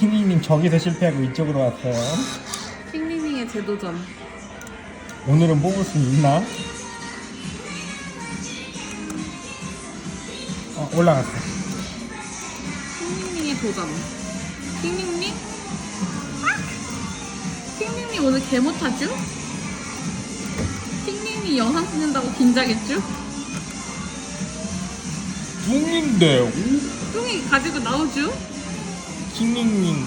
킹리님 저기서 실패하고 이쪽으로 왔어요. 킹리닝의 재도전. 오늘은 뽑을 수 있나? 어, 올라갔어. 킹링닝의 도전. 킹링닝? 킹링닝 오늘 개 못하죠? 킹링닝 영상 찍는다고 긴장했죠? 뚱인데 뚱이 가지고 나오죠? 킹리님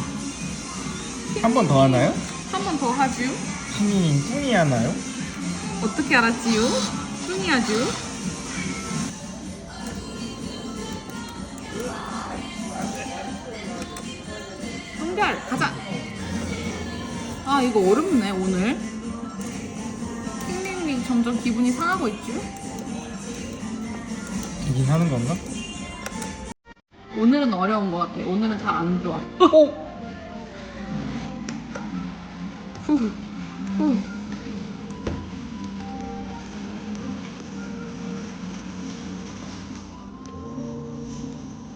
한번 더 하나요? 한 번 더 하죠? 킹리님 뚱이 하나요? 어떻게 알았지요? 뚱이 하죠? 한별 가자. 아 이거 어렵네 오늘. 킹링링 점점 기분이 상하고 있죠? 되긴 하는 건가? 오늘은 어려운 것 같아. 오늘은 잘 안 좋아. 오! 후. 후.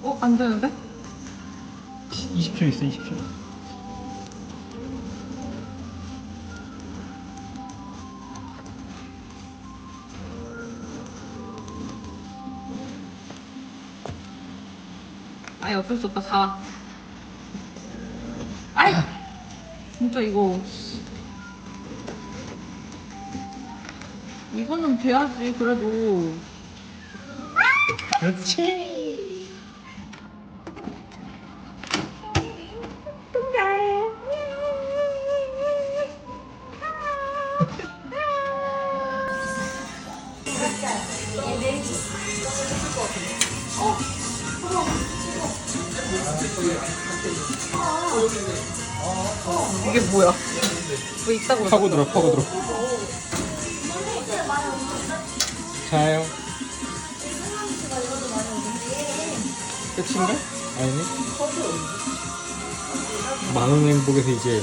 어, 안 되는데? 20초 있어 20초 아이, 어쩔 수 없다. 4. 아이! 진짜 이거. 이거는 돼야지, 그래도. 그렇지 이게 뭐야? 왜 있다고? 파고 들어 파고 들어 자요 끝인가? 아니네 만원 행복에서 이제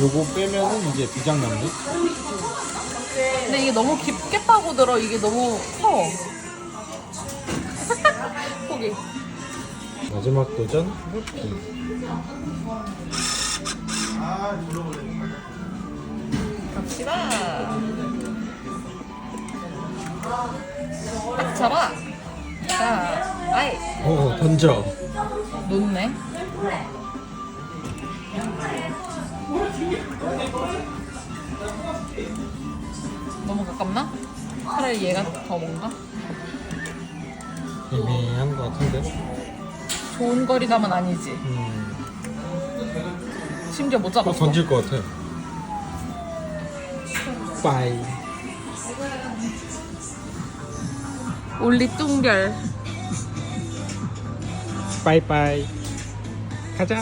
요거 빼면은 이제 두장 남네 근데 이게 너무 깊게 파고 들어. 이게 너무 커. 포기. 마지막 도전 루키 갑시다. 딱 잡아. 자, 아이. 어 던져 놓네. 너무 가깝나? 차라리 얘가 더 뭔가? 애매한 것 같은데 좋은 거리감은 아니지. 음, 심지어 못 또 잡았어. 던질 것 같아 빠이 올리 뚱별. 빠이빠이 가자